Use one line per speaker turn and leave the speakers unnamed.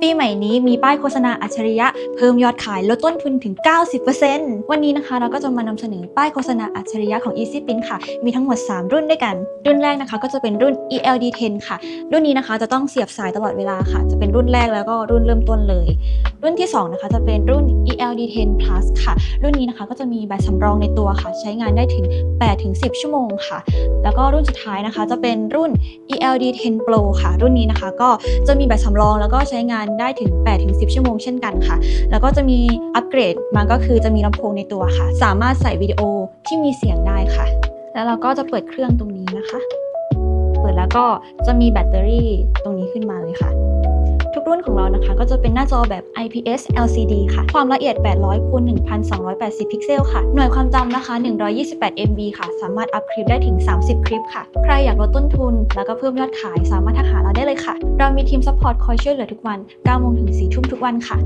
ปีใหม่นี้มีป้ายโฆษณาอัจฉริยะเพิ่มยอดขายลดต้นทุนถึง 90%วันนี้นะคะเราก็จะมานำเสนอป้ายโฆษณาอัจฉริยะของ EasyPrint ค่ะ มีทั้งหมด 3 รุ่นด้วยกัน รุ่นแรกนะคะก็จะเป็นรุ่น ELD 10 ค่ะ รุ่นนี้นะคะจะต้องเสียบสายตลอดเวลาค่ะ จะเป็นรุ่นแรกแล้วก็รุ่นเริ่มต้นเลย รุ่นที่ 2 นะคะจะเป็นรุ่น ELD 10 Plus ค่ะ รุ่นนี้นะคะก็จะมีแบตสำรองในตัวค่ะ ใช้งานได้ถึง8-10 ชั่วโมงค่ะ แล้วก็รุ่นสุดท้ายนะคะจะเป็นรุ่น ELD 10 Pro ค่ะ รุ่นนี้นะคะก็จะมีแบตสำรองแล้วก็ใช้งานได้ถึง 8-10 ชั่วโมงเช่นกันค่ะ แล้วก็จะมีอัปเกรดมาก็คือจะมีลำโพงในตัวค่ะ สามารถใส่วิดีโอที่มีเสียงได้ค่ะ แล้วเราก็จะเปิดเครื่องตรงนี้นะคะ เปิดแล้วก็จะมีแบตเตอรี่ตรงนี้ขึ้นมาเลยค่ะ รุ่นของเรานะคะ ก็จะเป็นหน้าจอแบบ IPS LCD ค่ะ ความละเอียด 800คูณ1280 พิกเซลค่ะ หน่วยความจำนะคะ 128 MB ค่ะ สามารถอัพคลิปได้ถึง 30 คลิปค่ะ ใครอยากลดต้นทุน แล้วก็เพิ่มยอดขาย สามารถทักหาเราได้เลยค่ะ เรามีทีมซัพพอร์ตคอยช่วยเหลือทุกวัน9โมงถึง4ทุ่มทุกวันค่ะ